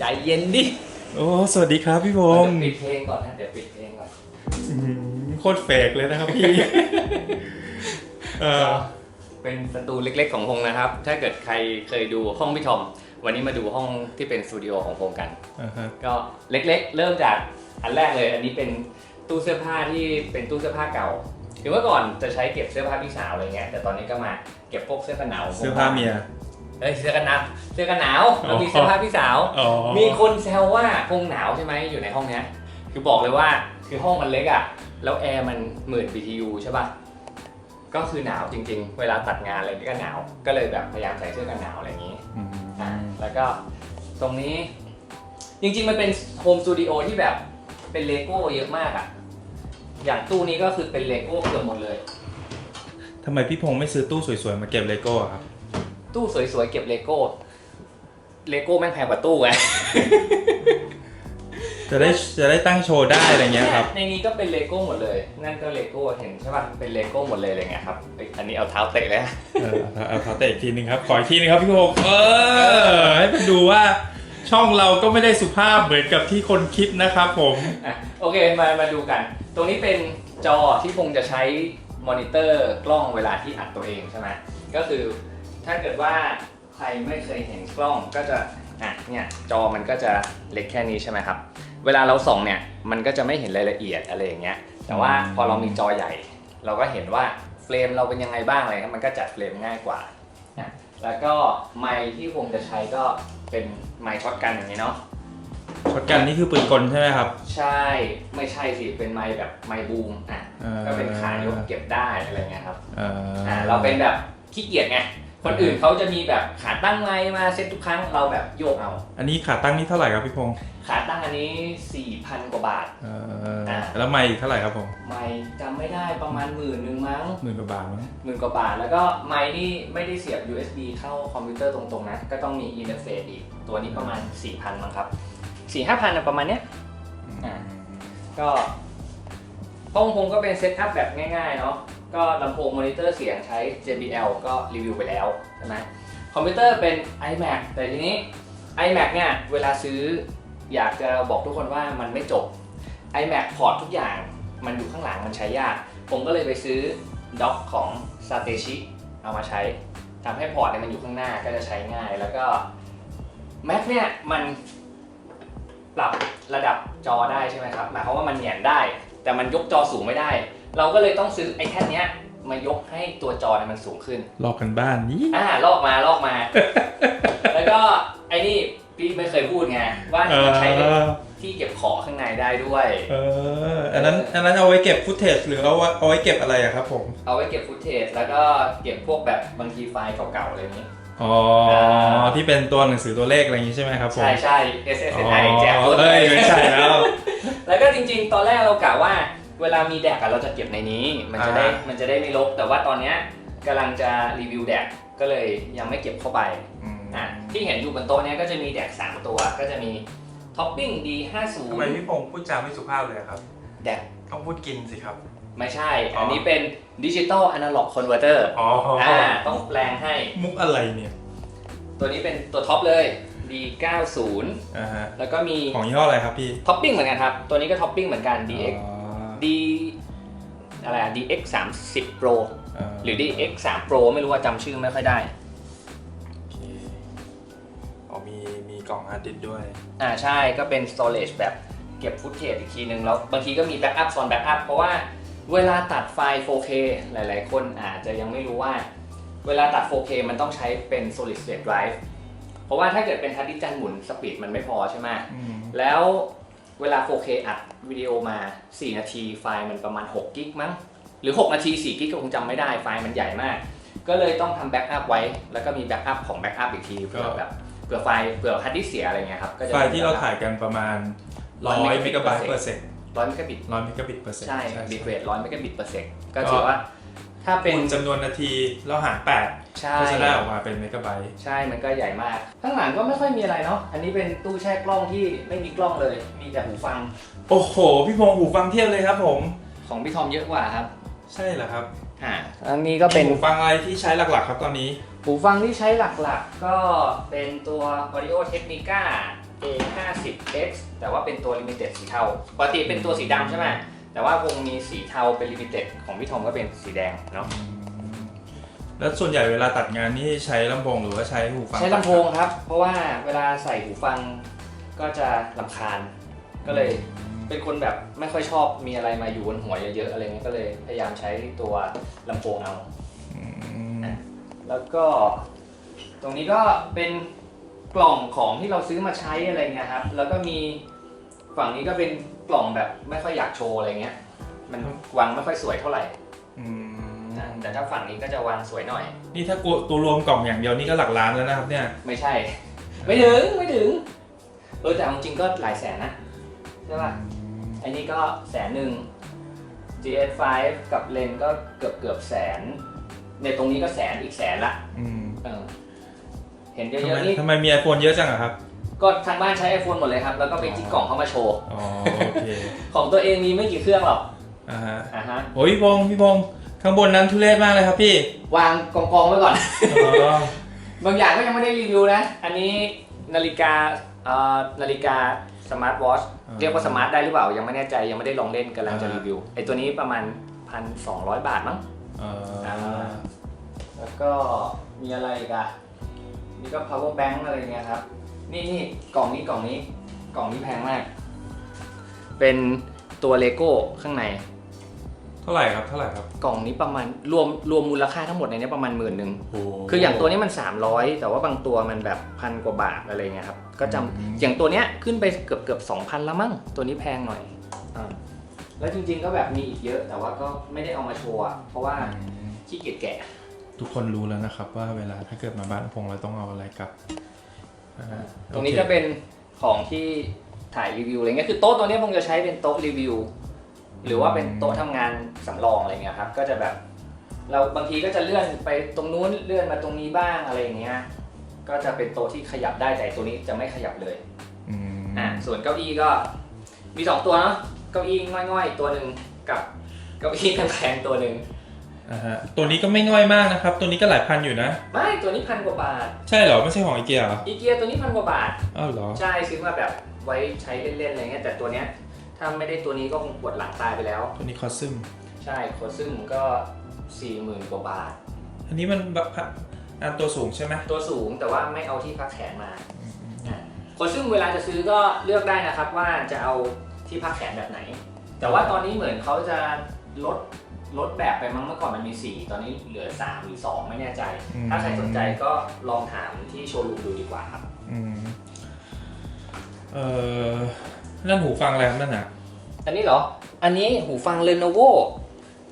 ใจเย็นดิโอ้ สวัสดีครับพี่พเดี๋ยวงศ์ปิดเพลงก่อนนะ เดี๋ยวปิดเพลงก่อนอื้อหือโคตรเฟกเลยนะครับพี่ เออเป็นสตูเล็กๆของพงนะครับ ถ้าเกิดใครเคยดูห้องพี่ทอม วันนี้มาดูห้องที่เป็นสตูดิโอของพงกัน อ่าฮะก็เล็กๆ เริ่มจากอันแรกเลย อันนี้เป็นตู้เสื้อผ้าที่เป็นตู้เสื้อผ้าเก่าคือเมื่อก่อนจะใช้เก็บเสื้อผ้าพี่สาวอะไรเงี้ย แต่ตอนนี้ก็มาเก็บพวกเสื้อกันหนาวเสื้อผ้าเมีย เอ้ยเสื้อกันหนาวเสื้อกันหนาวแล้วมีอ๋อเสื้อผ้าพี่สาว อ๋อมีคนแซวว่าคงหนาวใช่ไหมอยู่ในห้องเนี้ย คือบอกเลยว่าคือห้องมันเล็กอะ่ะ แล้วแอร์มันหมื่น BTU ใช่ป่ะ ก็คือหนาวจริง ๆ เวลาตัดงานอะไรก็หนาว ก็เลยแบบพยายามใส่เสื้อกันหนาวอะไรอย่างนี้อืมอ่าแล้วก็ตรงนี้ จริง ๆ มันเป็นโฮมสตูดิโอที่แบบเป็นเลโก้เยอะมากอะ่ะ อย่างตู้นี้ก็คือเป็นเลโก้เกือบหมดเลย ทำไมพี่พงศ์ไม่ซื้อตู้สวยๆ มาเก็บเลโก้อะครับ ตู้สวยๆเก็บเลโก้ เลโก้แม่งแพงกว่าตู้ไง จะได้จะได้ตั้งโชว์ได้อะไรเงี้ยครับ ในนี้ก็เป็นเลโก้หมดเลย นั่นก็เลโก้เห็นใช่ป่ะ เป็นเลโก้หมดเลยอะไรเงี้ยครับเอ้ยอันนี้เอาเท้าเตะเลยนะ เออเอาเอาเขาเตะอีกทีหนึ่งครับ ขออีกทีหนึงครับพี่พงศ์เออ ให้มันดูว่าช่องเราก็ไม่ได้สุภาพเหมือนกับที่คนคิดนะครับผม อะโอเคมามาดูกัน ตรงนี้เป็นจอที่พงจะใช้มอนิเตอร์กล้องเวลาที่อัดตัวเองใช่ไหมก็คือ ถ้าเกิดว่าใครไม่เคยเห็นกล้องก็จะอะเนี่ยจอมันก็จะเล็กแค่นี้ใช่ไหมครับ เวลาเราส่องเนี่ยมันก็จะไม่เห็นรายละเอียดอะไรอย่างเงี้ย แต่ว่าพอเรามีจอใหญ่ เราก็เห็นว่าเฟรมเราเป็นยังไงบ้างอะไรครับมันก็จัดเฟรมง่ายกว่าอะแล้วก็ไมค์ที่ผมจะใช้ก็เป็นไมค์ช็อตกันอย่างนี้เนาะ ช็อตกันนี่คือปืนกลใช่ไหมครับ ใช่ไม่ใช่สิเป็นไมค์แบบไมค์บูมอะอ่าก็เป็นขายกเก็บได้อะไรเงี้ยครับเอ่ออ่าเราเป็นแบบขี้เกียจไง คนอื่นเขาจะมีแบบขาตั้งไมค์มาเซ็ตทุกครั้งเราแบบโยกเอา อันนี้ขาตั้งนี่เท่าไหร่ครับพี่พงศ์ขาตั้งอันนี้ 4,000 กว่าบาท เอ่ออาแล้วไม่เท่าไหร่ครับผมไมค์จำไม่ได้ประมาณหมื่นหนึ่งมั้งหมื่นกว่าบาทมั้งหมื่นกว่าบาท แล้วก็ไมค์นี่ไม่ได้เสียบ USB เข้าคอมพิวเตอร์ตรงๆนะ ก็ต้องมีอินเทอร์เฟซอีก ตัวนี้ประมาณ 4,000มั้งครับ 4-5,000นะประมาณเนี้ย อ่าก็ห้องคงก็เป็นเซตอัพแบบง่ายๆเนาะ ก็ลำโพงมอนิเตอร์เสียงใช้ JBL ก็รีวิวไปแล้วใช่ไหมคอมพิวเตอร์เป็น iMac แต่ทีนี้ iMac เนี่ยเวลาซื้ออยากจะบอกทุกคนว่ามันไม่จบ iMac พอร์ตทุกอย่างมันอยู่ข้างหลังมันใช้ยาก ผมก็เลยไปซื้อด็อกของ s a t e s h i เอามาใช้ทำให้พอร์ตเนี่ยมันอยู่ข้างหน้าก็จะใช้ง่ายแล้วก็ Mac เนี่ยมันปรับระดับจอได้ใช่ไหมครับหมายความว่ามันเหยียนได้ แต่มันยกจอสูงไม่ได้ เราก็เลยต้องซื้อไอ้แท่นเนี้ยมายกให้ตัวจอเนี่ยมันสูงขึ้น ลอกกันบ้านนี่อ่าลอกมาลอกมา แล้วก็ไอ้นี่พี่ไม่เคยพูดไงว่าเอมันใช้เป็นอที่เก็บของข้างในได้ด้วย เอออันนั้นอันนั้นเอาไว้เก็บฟุตเทจหรือเอาไว้เอาไว้เก็บอะไรอะครับผมเอาไว้เก็บฟุตเทจแล้วก็เก็บพวกแบบบางทีไฟล์เก่าๆอะไรอย่างนี้ อ๋อที่เป็นตัวหนังสือตัวเลขอะไรอย่างนี้ใช่ไหมครับผมใช่ใช่อ๋ SSNI แจกอฟุตเอ้ยไม่ใช่แล้ว แล้วก็จริงๆ ตอนแรกเรากะว่า เวลามีแดกอะเราจะเก็บในนี้ มันจะได้อ่ามัมันจะได้ไม่ลบ แต่ว่าตอนเนี้ยกำลังจะรีวิวแดกก็เลยยังไม่เก็บเข้าไปอืมอะที่เห็นอยู่บนโต๊ะเนี้ยก็จะมีแดก 3 ตัว ก็จะมีท็อปปิ้ง D50 ทำไมพี่พงศ์พูดจาไม่สุภาพเลยครับ แดกต้องพูดกินสิครับ ไม่ใช่ อ๋ออั อันนี้เป็นดิจิตอลอนาล็อกคอนเวอร์เตอร์อ๋ออ่าต้องแปลงให้ มุกอะไรเนี่ยตัวนี้เป็นตัวท็อปเลย D90 อ่าฮะแล้วก็มีของยี่ห้ออะไรครับพี่ท็อปปิ้งเหมือนกันครับ ตัวนี้ก็ท็อปปิ้งเหมือนกัน DX อ๋อ D อะไรอะ DX 30 Pro อ่าหรือ DX 3 Pro ไม่รู้ว่าจำชื่อไม่ค่อยได้ โอเคอ๋อมีมีกล่องฮาร์ดดิสก์ด้วย อ่าใช่ก็เป็น storage แบบเก็บฟุตเทจอีกทีนึง แล้วบางทีก็มีแบ็กอัพซ้อนแบ็กอัพเพราะว่าเวลาตัดไฟล์ 4K หลายๆ คนอาจจะยังไม่รู้ว่า เวลาตัด 4K มันต้องใช้เป็น solid state drive เพราะว่าถ้าเกิดเป็นฮาร์ดดิสก์จานหมุนสปีดมันไม่พอใช่ไหมอืมแล้ว เวลา 4K อัดวิดีโอมา 4 นาทีไฟล์มันประมาณ 6 กิกมั้ง หรือ 6 นาที 4 กิกก็คงจำไม่ได้ไฟล์มันใหญ่มาก ก็เลยต้องทำแบ็กอัพไว้ แล้วก็มีแบ็กอัพของแบ็กอัพอีกทีเผื่อแบบเผื่อไฟล์เผื่อฮาร์ดดิสก์เสียอะไรเงี้ยครับก็จะไฟล์ที่เราถ่ายกันประมาณ 100เมกะไบต์เปอร์เซ็นต์ร้อยเมกะบิต100เมกะบิตเปอร์เซ็นต์ใช่บิตเรทร้อยเมกะบิตเปอร์เซ็นต์ก็ก็ถือว่า ถ้าเป็นคูณจำนวนนาทีเราหาร8ใช่ ก็จะได้ออกมาเป็นเมกะไบต์ใช่ มันก็ใหญ่มาก ข้างหลังก็ไม่ค่อยมีอะไรเนาะ อันนี้เป็นตู้แช่กล้องที่ไม่มีกล้องเลย มีแต่หูฟัง โอ้โห พี่พงศ์หูฟังเทียบเลยครับผม ของพี่ทอมเยอะกว่าครับ ใช่เหรอครับอ่าอันนี้ก็เป็นหูฟังอะไรที่ใช้หลักๆ ครับตอนนี้ หูฟังที่ใช้หลักๆ ก็เป็นตัว Audio Technica A50X แต่ว่าเป็นตัว Limited สีเทา ปกติเป็นตัวสีดำใช่ไหม แต่ว่าวงมีสีเทาเป็น Limited ของพี่ทอมก็เป็นสีแดงเนาะแล้วส่วนใหญ่เวลาตัดงานนี่ใช้ลำโพงหรือว่าใช้หูฟังใช้ลำโพงครับ เพราะว่าเวลาใส่หูฟังก็จะลำคาญ ก็เลยเป็นคนแบบไม่ค่อยชอบมีอะไรมาอยู่บนหัวเยอะๆอะไรเงี้ยก็เลยพยายามใช้ตัวลำโพงเอาอืมแล้วก็ตรงนี้ก็เป็นกล่องของที่เราซื้อมาใช้อะไรเงี้ยครับ แล้วก็มีฝั่งนี้ก็เป็น กล่องแบบไม่ค่อยอยากโชว์อะไรเงี้ย มันวางไม่ค่อยสวยเท่าไหร่อืมนะแต่ถ้าฝั่งนี้ก็จะวางสวยหน่อย นี่ถ้าตัวรวมกล่องอย่างเดียวนี่ก็หลักล้านแล้วนะครับเนี่ย ไม่ใช่ ไม่ถึงไม่ถึงเออแต่เอาจริงก็หลายแสนนะใช่ป่ะไอ้นี่ก็แสนหนึ่ง GS5 กับเลนก็เกือบเกือบแสนเนี่ยตรงนี้ก็แสนอีกแสนละอืมเออเห็นเยทำไมอะๆนี่ทำไมมีไอโฟนเยอะจังอะครับ ก็ทางบ้านใช้ iPhone หมดเลยครับ แล้วก็ไปจิกกล่องเข้ามาโชว์ อ๋อโอเคของตัวเองมีไม่กี่เครื่องหรอกอ่าฮะอะฮะโอ้ยพี่พงษ์พี่พงษ์ข้างบนนั้นทุเรศมากเลยครับพี่วางกองกองๆไว้ก่อน อ๋อ บางอย่างก็ยังไม่ได้รีวิวนะ อันนี้นาฬิกาเอ่อนาฬิกาสมาร์ทวอชเรียกว่าสมาร์ทได้หรือเปล่า ยังไม่แน่ใจยังไม่ได้ลองเล่นกำลังจะรีวิวไอตัวนี้ประมาณ 1,200 บาทมั้ง เอ่ออ่าแล้วก็มีอะไรอีกอะนี่ก็ power bank อะไรเงี้ยครับ นี่นี่กล่องนี้กล่องนี้ กล่องนี้แพงมาก เป็นตัวเลโก้ข้างใน เท่าไหร่ครับเท่าไหร่ครับกล่องนี้ประมาณรวมรวมมูลค่าทั้งหมดในนี้ประมาณหมื่นหนึ่งโอ้คืออย่างตัวนี้มัน 300 แต่ว่าบางตัวมันแบบพันกว่าบาทอะไรเงี้ยครับ ก็จำอย่างตัวเนี้ยขึ้นไปเกือบเกือบ2,000แล้วมั้ง ตัวนี้แพงหน่อยอ่าแล้วจริงๆก็แบบมีอีกเยอะแต่ว่าก็ไม่ได้เอามาโชว์อะเพราะว่าอืมขี้เกียจแกะ ทุกคนรู้แล้วนะครับว่าเวลาถ้าเกิดมาบ้านพงษ์เราต้องเอาอะไรกลับอ่า ตรงนี้โอเคก็เป็นของที่ถ่ายรีวิวอะไรเงี้ยคือโต๊ะตัวนี้ผมจะใช้เป็นโต๊ะรีวิว หรือว่าเป็นโต๊ะทำงานสำรองอะไรเงี้ยครับ ก็จะแบบ เราบางทีก็จะเลื่อนไปตรงนู้นเลื่อนมาตรงนี้บ้างอะไรอย่างเงี้ยก็จะเป็นโต๊ะที่ขยับได้แต่ตัวนี้จะไม่ขยับเลยอืมอะส่วนเก้าอี้ก็ มีสองตัวเนาะเก้าอี้ง่อยๆตัวหนึ่งกับเก้าอี้แพงๆตัวหนึ่ง อ่าฮะตัวนี้ก็ไม่ง่อยมากนะครับ ตัวนี้ก็หลายพันอยู่นะ ไม่ตัวนี้พันกว่าบาทใช่เหรอไม่ใช่ของไอเกียเหรออีเกียตัวนี้พันกว่าบาท อ้าวเหรอใช่ซื้อมาแบบไว้ใช้เล่นๆอะไรเงี้ยแต่ตัวเนี้ยถ้าไม่ได้ตัวนี้ก็คงปวดหลังตายไปแล้ว ตัวนี้คอสซึมใช่โคซึ่งก็สี่หมื่นกว่าบาท อันนี้มันแบบอันตัวสูงใช่ไหมตัวสูงแต่ว่าไม่เอาที่พักแขนมาอะโคซึ่งเวลาจะซื้อก็เลือกได้นะครับว่าจะเอาที่พักแขนแบบไหน แต่ว่าตอนนี้เหมือนเขาจะลด ลดแบบไปมั้งเมื่อก่อนมันมี 4 ตอนนี้เหลือ 3 หรือ 2 ไม่แน่ใจถ้าใครสนใจก็ลองถามที่โชว์รูมดูดีกว่าครับ อืมเอ่อนั่นหูฟังอะไรครับนั่นน่ะ อันนี้เหรอ อันนี้หูฟัง Lenovo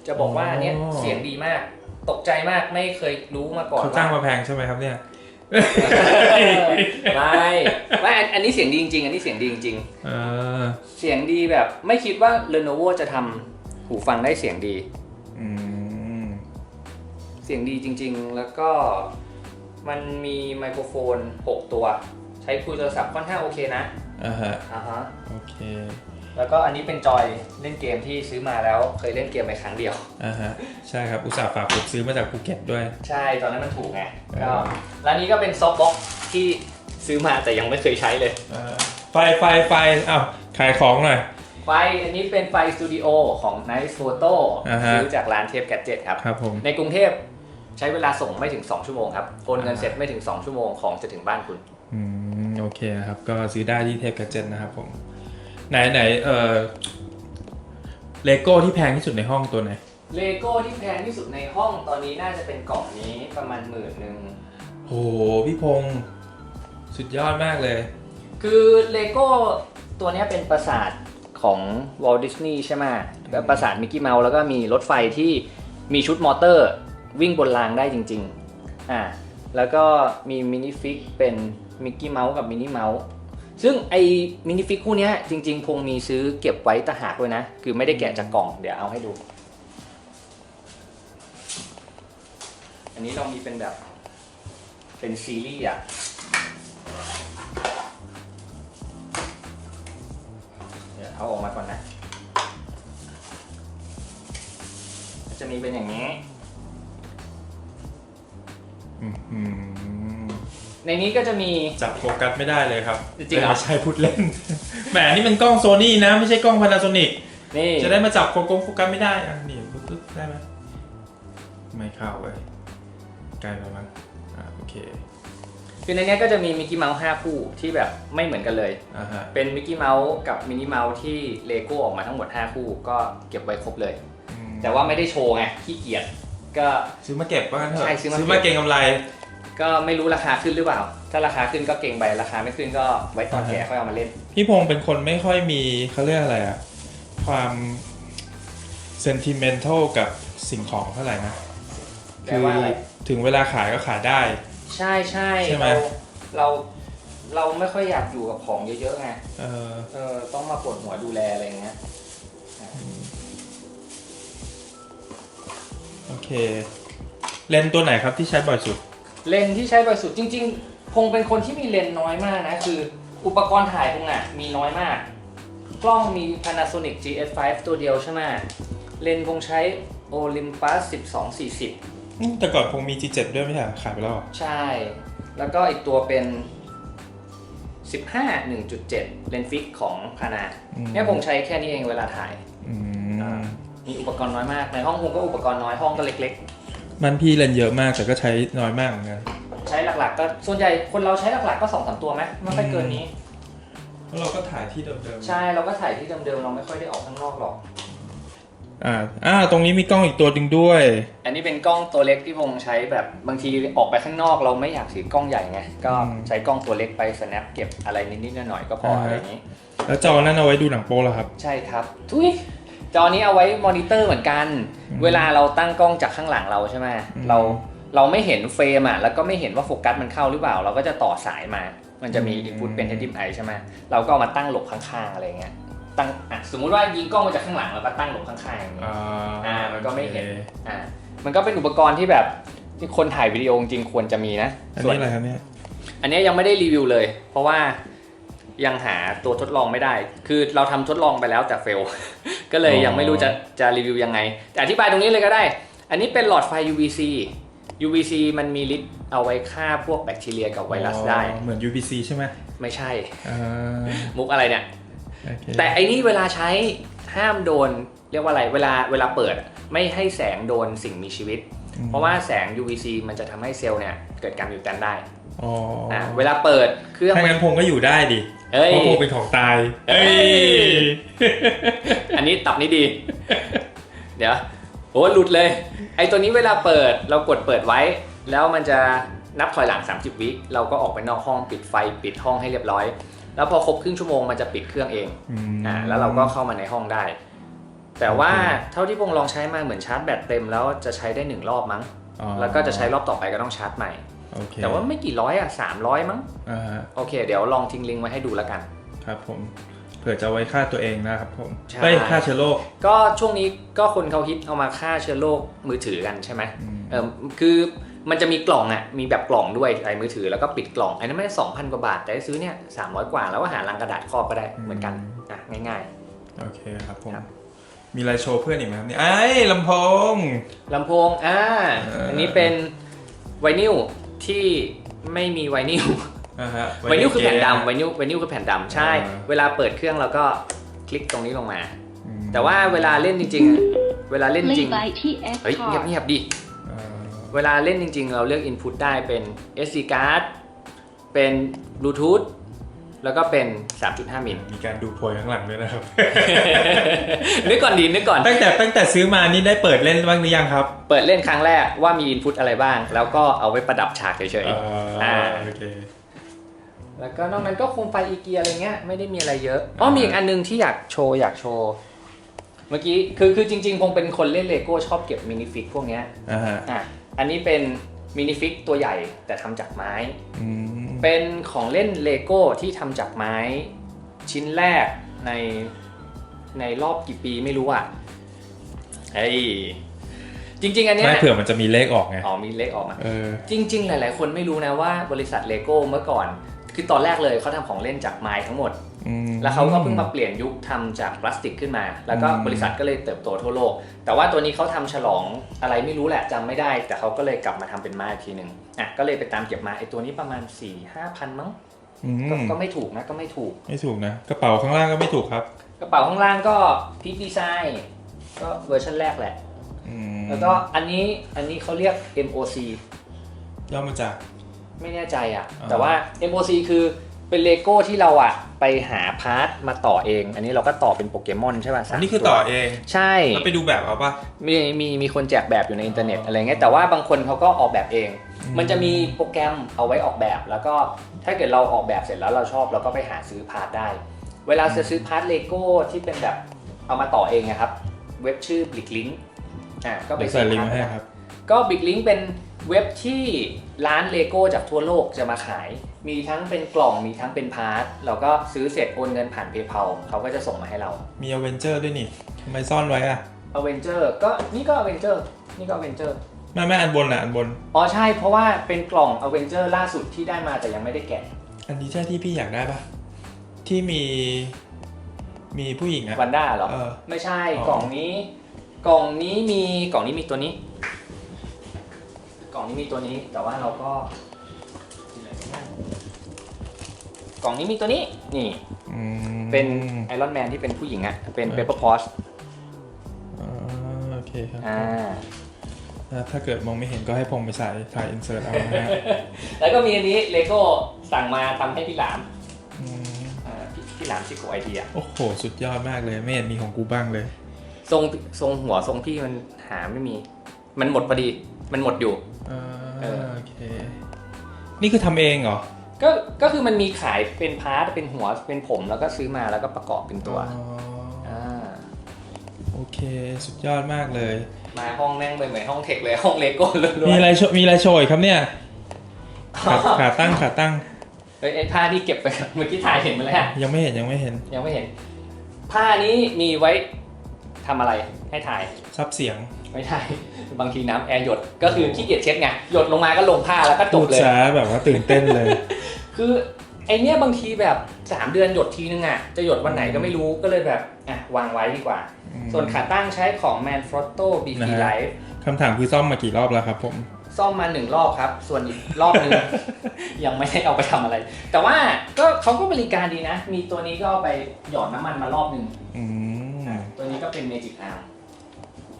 จะบอกว่าอ๋ออั อันเนี้ยเสียงดีมาก ตกใจมากไม่เคยรู้มาก่อนเขาจ้างว่ามาแพงใช่ไหมครับเนี่ย ไม่ไม่อันอันนี้เสียงดีจริงๆ อันนี้เสียงดีจริงเออ ๆ เสียงดีแบบไม่คิดว่า Lenovo จะทำหูฟังได้เสียงดี อืมเสียงดีจริง ๆ แล้วก็มันมีไมโครโฟน 6 ตัว ใช้คุยโทรศัพท์ค่อนข้างโอเคนะอ่าฮะอ่าฮะโอเค แล้วก็อันนี้เป็นจอยเล่นเกมที่ซื้อมาแล้วเคยเล่นเกมไปครั้งเดียว อ่าฮะใช่ครับอุตส่าห์ฝากผมซื้อมาจากภูเก็ตด้วย ใช่ตอนนั้นมันถูกไงเออก็แล้วนี้ก็เป็นซอฟต์บ็อกที่ซื้อมาแต่ยังไม่เคยใช้เลยเอ่อไฟไฟไฟอ้าวขายของหน่อย ไฟอันนี้เป็นไฟสตูดิโอของ Nice Photo อ่าฮะ ซื้อจากร้านเทพแกจเจ็ตครับ ครับผม ในกรุงเทพใช้เวลาส่งไม่ถึง 2 ชั่วโมงครับ โอนเงินเสร็จไม่ถึง 2 ชั่วโมงของจะถึงบ้านคุณ อืมโอเคนะครับ ก็ซื้อได้ที่เทปกระเจ็ตนะครับผม ไหนไหนเอ่อเลโก้ที่แพงที่สุดในห้องตัวไหน เลโก้ที่แพงที่สุดในห้องตอนนี้น่าจะเป็นกล่องนี้ประมาณหมื่นหนึ่ง โหพี่พงศ์สุดยอดมากเลย คือเลโก้ตัวเนี้ยเป็นปราสาท ของวอลดิสนีย์ใช่ไหมแล้วปราสาทมิกกี้เมาส์แล้วก็มีรถไฟที่มีชุดมอเตอร์ วิ่งบนรางได้จริงๆอ่าแล้วก็มีมินิฟิกเป็นมิกกี้เมาส์กับมินนี่เมาส์ซึ่งไอมินิฟิกคู่นี้จริงๆ พงมีซื้อเก็บไว้ตะหากด้วยนะ คือไม่ได้แกะจากกล่องเดี๋ยวเอาให้ดู อันนี้เรามีเป็นแบบเป็นซีรีส์อะ เดี๋ยวเอาออกมาก่อนนะ จะมีเป็นอย่างนี้อืมอืมในนี้ก็จะมี จับโฟกัสไม่ได้เลยครับจริงเหรอ ไม่ใช่พูดเล่น แหมนี่มันกล้องโซนี่นะ ไม่ใช่กล้องพานาโซนิกนี่จะได้มาจับโฟกัสโฟกัสไม่ได้อะนี่ปึ๊บได้ไหมไม่เข้าเลยใกล้แล้วมั้งอ่าโอเค คือในเนี้ยก็จะมีมิกกี้เมาส์5คู่ที่แบบไม่เหมือนกันเลย อ่าฮะเป็นมิกกี้เมาส์กับมินิเมาส์ที่เลโก้ออกมาทั้งหมด 5 คู่ก็เก็บไว้ครบเลย อืมแต่ว่าไม่ได้โชว์ไงขี้เกียจก็ ซื้อมาเก็บว่างั้นเถอะใช่ซื้อมาเก็บซื้อมาเก็งกำไร ก็ไม่รู้ราคาขึ้นหรือเปล่า ถ้าราคาขึ้นก็เก่งไปราคาไม่ขึ้นก็ไว้ตอนแก่ค่อยเอามาเล่น พี่พงษ์เป็นคนไม่ค่อยมีเขาเรียกอะไรอะความเซนติเมนทัลกับสิ่งของเท่าไหร่นะแปลว่าอะไร ถึงเวลาขายก็ขายได้ ใช่ใช่ใช่ไหม เราเราเราไม่ค่อยอยากอยู่กับของเยอะๆไงเออเออต้องมาปวดหัวดูแลอะไรอย่างเงี้ยโอเค เลนส์ตัวไหนครับที่ใช้บ่อยสุด เลนส์ที่ใช้บ่อยสุดจริง ๆ พงเป็นคนที่มีเลนส์น้อยมากนะ คืออุปกรณ์ถ่ายพงอะมีน้อยมาก กล้องมี Panasonic GS5 ตัวเดียวใช่ไหมเลนส์พงใช้ Olympus 1240อืม แต่ก่อนคงมี G7 ด้วยไม่ใช่เหรอขายไปแล้วเหรอใช่ แล้วก็อีกตัวเป็น 15 1.7 เลนส์ฟิกของพานาอืมเนี่ยผมใช้แค่นี้เองเวลาถ่าย อืมมีอุปกรณ์น้อยมาก ในห้องผมก็อุปกรณ์น้อยห้องก็เล็ก มันพี่เลนส์เยอะมากแต่ก็ใช้น้อยมากเหมือนกัน ๆ ใช้หลักๆ ก็ส่วนใหญ่คนเราใช้หลักๆก็2อสตัวไหมไม่ค่อยเกินนี้เพราะเราก็ถ่ายที่เดิมๆ ใช่เราก็ถ่ายที่เดิมๆเราไม่ค่อยได้ออกข้างนอกหรอก อ่าอ่าตรงนี้มีกล้องอีกตัวหนึ่งด้วย อันนี้เป็นกล้องตัวเล็กที่ผมใช้แบบบางทีออกไปข้างนอกเราไม่อยากถือกล้องใหญ่ไงก็อืมใช้กล้องตัวเล็กไป snap เก็บอะไรนิดๆหน่อยๆก็พออ่าฮะอะไรอย่างนี้ แล้วจอนั่นเอาไว้ดูหนังโป๊แล้วครับ ใช่ครับทุยจอนี้เอาไว้มอนิเตอร์เหมือนกันอืมเวลาเราตั้งกล้องจากข้างหลังเราใช่ไหมอืมเราเราไม่เห็นเฟรมอะแล้วก็ไม่เห็นว่าโฟกัสมันเข้าหรือเปล่า เราก็จะต่อสายมา มันจะมีอืมอินพุตเป็น HDMI ใช่ไหมเราก็เอามาตั้งหลบข้างๆอะไรเงี้ย ตั้งอะสมมุติว่ายิงกล้องมาจากข้างหลังเราก็ตั้งหลบข้างๆอย่างนี้อ่าอ่ามันก็ไม่เห็นโอคอ่ามันก็เป็นอุปกรณ์ที่แบบที่คนถ่ายวิดีโอจริงๆควรจะมีนะอันส่วนนี้อะไรครับเนี่ยอันเนี้ยยังไม่ได้รีวิวเลย เพราะว่ายังหาตัวทดลองไม่ได้ คือเราทำทดลองไปแล้วแต่เฟล ก็เลยยังไม่รู้จะจะรีวิวยังไง แต่อธิบายตรงนี้เลยก็ได้ อันนี้เป็นหลอดไฟ UVC UVC มันมีฤทธิ์เอาไว้ฆ่าพวกแบคทีเรียกับไวรัสได้อ๋อเหมือน UVC ใช่ไหม ไม่ใช่อ่ามุกอะไรเนี่ยโอเค แต่ไอ้นี่เวลาใช้ห้ามโดน เรียกว่าอะไรเวลาเวลาเปิดอะไม่ให้แสงโดนสิ่งมีชีวิตอืมเพราะว่าแสง UVC มันจะทำให้เซลล์เนี่ยเกิดการหยุดกันได้อ๋อออ่าเวลาเปิดเครื่องถ้างั้นพงก็อยู่ได้ดิเอ้ยเพราะพงเป็นของตายเอ้เอ้ยยอันนี้ตับนี้ดี เดี๋ยวโอ้หลุดเลย ไอตัวนี้เวลาเปิดเรากดเปิดไว้ แล้วมันจะนับถอยหลัง 30 วิเราก็ออกไปนอกห้องปิดไฟปิดห้องให้เรียบร้อย แล้วพอครบครึ่งชั่วโมงมันจะปิดเครื่องเองมอ่าแล้วเราก็เข้ามาในห้องได้ แต่ว่าโอเคเท่าที่พงลองใช้มาเหมือนชาร์จแบตเต็มแล้วจะใช้ได้หนึ่งรอบมั้งอ๋อแล้วก็จะใช้รอบต่อไปก็ต้องชาร์จใหม่โอเคแต่ว่าไม่กี่ร้อยอะสามร้อยมั้งอ่าฮะโอเค เดี๋ยวลองทิ้งลิงก์ไว้ให้ดูแล้วกัน ครับผมเผื่อจะเอาไว้ฆ่าตัวเองนะครับผมใช่เฮ้ยฆ่าเชื้อโรค ก็ช่วงนี้ก็คนเขาฮิตเอามาฆ่าเชื้อโรคมือถือกันใช่ไหมอืมเออคือ มันจะมีกล่องอะมีแบบกล่องด้วยใส่มือถือแล้วก็ปิดกล่องอันนั้นไม่ได้สองพันกว่าบาท แต่ซื้อเนี่ยสามร้อยกว่าแล้วก็หาลังกระดาษครอบก็ได้เหมือนกันอะง่ายโอเคครับผมครับมีอะไรโชว์เพื่อนอีกไหมครับเนี่ยไอ้ยลำโพงๆลำโพงอ่าเอออัอันนี้เป็นไวนิลที่ไม่มีไวนิลอ่าฮะไวนิลคือแผ่นเกมดำไวนิลไวนิลคือแผ่นดำใช่อ่าเวลาเปิดเครื่องเราก็คลิกตรงนี้ลงมาอืมแต่ว่าเวลาเล่นจริงๆอะเวลาเล่นจริง Play by TF เฮ้ยเงียบ Card เงียบๆดิอ่า เวลาเล่นจริง ๆ เราเลือก Input ได้เป็น SD card เป็น Bluetooth แล้วก็เป็น 3.5 มิล มีการดูโพยข้างหลังด้วยนะครับ นึกก่อนดีนึกก่อน ตั้งแต่ตั้งแต่ซื้อมานี่ได้เปิดเล่นบ้างหรือยังครับ เปิดเล่นครั้งแรกว่ามี Input อะไรบ้าง แล้วก็เอาไว้ประดับฉากเฉยอ่าอ่าโอเคๆแล้วก็นอกนั้นก็คงไฟอีเกียอะไรเงี้ยไม่ได้มีอะไรเยอะอ๋อมีอีกอันนึงที่อยากโชว์อยากโชว์เมื่อกี้คือคือจริง ๆ คงเป็นคนเล่นเลโก้ชอบเก็บมินิฟิกพวกเนี้ยอ่าฮะ อะอันนี้เป็นมินิฟิกตัวใหญ่แต่ทำจากไม้อืมเป็นของเล่นเลโก้ที่ทำจากไม้ ชิ้นแรกในในรอบกี่ปีไม่รู้อะเฮ้ยจริง ๆ อันเนี้ยไม่เผื่อมันจะมีเลขออกไง อ๋อมีเลขออกมาเออ จริง ๆ หลาย ๆ คนไม่รู้นะว่าบริษัทเลโก้เมื่อก่อน คือตอนแรกเลยเขาทำของเล่นจากไม้ทั้งหมดอืม แล้วเขาก็เพิ่งมาเปลี่ยนยุคทำจากพลาสติกขึ้นมา แล้วก็อืมบริษัทก็เลยเติบโตทั่วโลก แต่ว่าตัวนี้เขาทำฉลองอะไรไม่รู้แหละจำไม่ได้ แต่เขาก็เลยกลับมาทำเป็นไม้อีกทีหนึ่งอะก็เลยไปตามเก็บมาไอ้ตัวนี้ประมาณ4ี่ห้าพันมั้งอืมก็ก็ไม่ถูกนะก็ไม่ถูก ไม่ถูกนะ กระเป๋าข้างล่างก็ไม่ถูกครับ กระเป๋าข้างล่างก็พีคดีไซน์ก็เวอร์ชันแรกแหละอืมแล้วก็อันนี้อันนี้เขาเรียก MOC ย่อมาจาก ไม่แน่ใจอะอ่าแต่ว่า MOC คือ เป็นเลโก้ที่เราอะไปหาพาร์ทมาต่อเอง อันนี้เราก็ต่อเป็นโปเกมอนใช่ป่ะอันนี้คือต่อเองใช่ แล้วไปดูแบบเอาปะ มีมีมีคนแจกแบบอยู่ในอินเทอร์เน็ตอ๋อออะไรเงี้ยแต่ว่าบางคนเขาก็ออกแบบเอง อืม มันจะมีโปรแกรมเอาไว้ออกแบบ แล้วก็ถ้าเกิดเราออกแบบเสร็จแล้วเราชอบเราก็ไปหาซื้อพาร์ทได้ เวลาจะซื้อพาร์ทเลโก้ที่เป็นแบบเอามาต่อเองนะครับ เว็บชื่อ Bricklink อ่าก็ไปเดี๋ยวใส่ลิงก์พามาร์ทให้ได้ครับ ก็ Bricklink เป็นเว็บที่ร้านเลโก้จากทั่วโลกจะมาขาย มีทั้งเป็นกล่องมีทั้งเป็นพาร์ทเราก็ซื้อเสร็จโอนเงินผ่าน PayPal เขาก็จะส่งมาให้เรามีอเวนเจอร์ด้วยนี่ทำไมซ่อนไว้อะ Avenger ก็นี่ก็ Avenger นี่ก็ Avenger แม่แม่อันบนอะอันบน อ๋อใช่เพราะว่าเป็นกล่อง Avenger ล่าสุดที่ได้มาแต่ยังไม่ได้แกะอันนี้ใช่ที่พี่อยากได้ปะที่มีมีผู้หญิงอะ วันด้าเหรอ เออไม่ใช่อ๋อ กล่องนี้ กล่องนี้มีกล่องนี้มีตัวนี้ กล่องนี้มีตัวนี้แต่ว่าเราก็ กล่องนี้มีตัวนี้นี่ อืมเป็นไอรอนแมนที่เป็นผู้หญิงอะเป็นเออเปเปอร์พอสอ่าโอเคครับอ่าแล้วถ้าเกิดมองไม่เห็นก็ให้พงไปใส่ถ่ายอินเสิร์ตเอานะฮะแล้วก็มีอันนี้เลโก้สั่งมาทำให้พี่หลามอืมอ่าพี่พี่หลามชิโกไอเดีย โอ้โห สุดยอดมากเลย ไม่เห็นมีของกูบ้างเลย ทรงทรงหัวทรงพี่มันหาไม่มี มันหมดพอดี มันหมดอยู่ อ่าเออโอเค นี่คือทำเองเหรอ ก็ก็คือมันมีขายเป็นพาร์ทเป็นหัวเป็นผมแล้วก็ซื้อมาแล้วก็ประกอบเป็นตัวอ๋ออ่าโอเค สุดยอดมากเลย มาห้องแม่งเป็นเหมือนห้องเทคเลยห้องเลโก้ล้วนๆมีอะไรโชว์มีอะไรโชว์อีกครับเนี่ยขาขาตั้งขาตั้งเอ้ยไอ้ผ้าที่เก็บไปเมื่อกี้ถ่ายเห็นมาแล้วยังไม่เห็นยังไม่เห็นยังไม่เห็น ผ้านี้มีไว้ทำอะไรให้ถ่ายซับเสียงไม่ใช่บางทีน้ำแอร์หยดก็คือขี้เกียจเช็ดไงหยดลงมาก็ลงผ้าแล้วก็จพูบดเลยช้าแบบว่าตื่นเต้นเลย คือไอเนี้ยบางทีแบบ 3 เดือนหยดทีนึงอะ จะหยดวันไหนก็ไม่รู้ก็เลยแบบอะวางไว้ดีกว่า ส่วนขาตั้งใช้ของ Manfrotto BP นะฮะ Live คำถามคือซ่อมมากี่รอบแล้วครับผม ซ่อมมาหนึ่งรอบครับ ส่วนอีกรอบนึง ยังไม่ได้เอาไปทำอะไร แต่ว่าก็เขาก็บริการดีนะ มีตัวนี้ก็เอาไปหยอดน้ำมันมารอบหนึ่งอืมตัวนี้ก็เป็น Magic Arm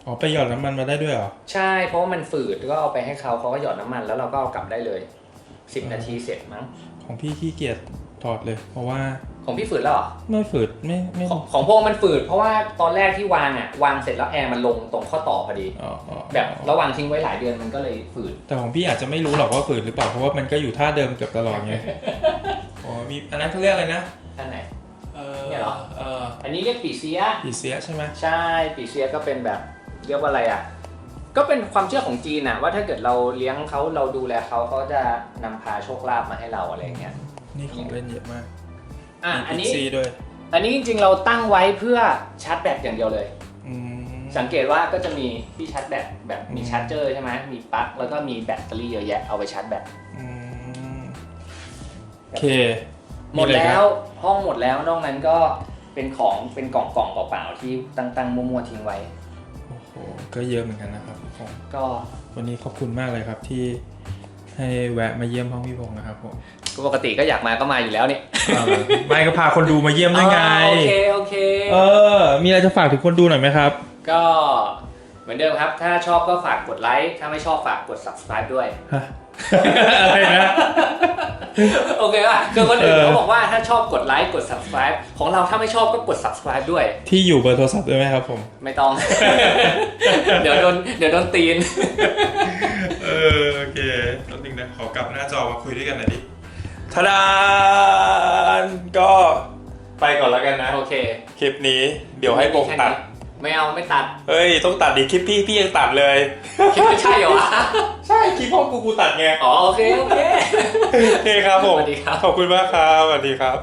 อ๋อไปหยอดน้ำมันมาได้ด้วยเหรอ ใช่เพราะว่ามันฝืดก็เอาไปให้เขาเขาก็หยอดน้ำมันแล้วเราก็เอากลับได้เลย 10นาทีเสร็จมั้ง ของพี่ขี้เกียจถอดเลย เพราะว่าของพี่ฝืดแล้วเหรอ ไม่ฝืดไม่ไม่ของของพวกมันฝืดเพราะว่าตอนแรกที่วางอะวางเสร็จแล้วแอร์มันลงตรงข้อต่อพอดี อ๋ออ๋อแบบระวางทิ้งไว้หลายเดือนมันก็เลยฝืด แต่ของพี่อาจจะไม่รู้หรอกว่าฝืดหรือเปล่าเพราะว่ามันก็อยู่ท่าเดิมเกือบตลอดไงอ๋อมีอันนั้นเขาเรียกอะไรนะท่านไหน เออเนี่ยเหรอ เอออันนี้เรียกปีเสียปีเสียใช่ไหมใช่ปีเสียก็เป็นแบบเรียกว่าอะไรอะ ก็เป็นความเชื่อของจีนอะว่าถ้าเกิดเราเลี้ยงเขาเราดูแลเขาเขาจะนำพาโชคลาภมาให้เราอะไรอย่างเงี้ย นี่ของเล่นเยอะมากอะมีอันพินี้ซซี่ด้วยอันนี้จริงๆเราตั้งไว้เพื่อชาร์จแบตอย่างเดียวเลย อืม สังเกตว่าก็จะมีที่ชาร์จแบตแบบมีอืม ชาร์จเจอร์ใช่ไหมมีปลั๊กแล้วก็มีแบตเตอรี่เยอะแยะเอาไปชาร์จแบตอืมโอเคหมดอะไรครับแล้วห้องหมดแล้วนอกนั้นก็เป็นของเป็นกล่องกล่องๆเปล่าๆที่ตั้งๆมั่วๆทิ้งไว้ โอ้โหก็เยอะเหมือนกันนะครับ ผมก็วันนี้ขอบคุณมากเลยครับที่ให้แวะมาเยี่ยมห้องพี่พงษ์นะครับผมปกติก็อยากมาก็มาอยู่แล้วนี่เออไม่ก็พาคนดูมาเยี่ยมด้วยไงอ๋อโอเคโอเคเออ มีอะไรจะฝากถึงคนดูหน่อยไหมครับ ก็เหมือนเดิมครับ ถ้าชอบก็ฝากกดไลค์ถ้าไม่ชอบฝากกด subscribe ด้วยฮะอะไรนะ โอเคป่ะคือคนอื่นเออเขาบอกว่าถ้าชอบกดไลค์กด subscribe ของเราถ้าไม่ชอบก็กด subscribe ด้วย ที่อยู่เบอร์โทรศัพท์ด้วยไหมครับผม ไม่ต้อง เดี๋ยวโดนเดี๋ยวโดนตีน เออโอเคแป๊บนึงนะ ขอกลับหน้าจอมาคุยด้วยกันหน่อยดิทาดานก็ไปก่อนแล้วกันนะ โอเค คลิปนี้เดี๋ยวให้โปงตัด ไม่เอาไม่ตัดเฮ้ย ต้องตัดดิคลิปพี่พี่ยังตัดเลย คิดไม่ใช่เหรอวะใช่คลิปห้องกูกูตัดไงอ๋อโอเคโอเค โอเคครับผมสวัสดีครับ ขอบคุณมากครับสวัสดีครับ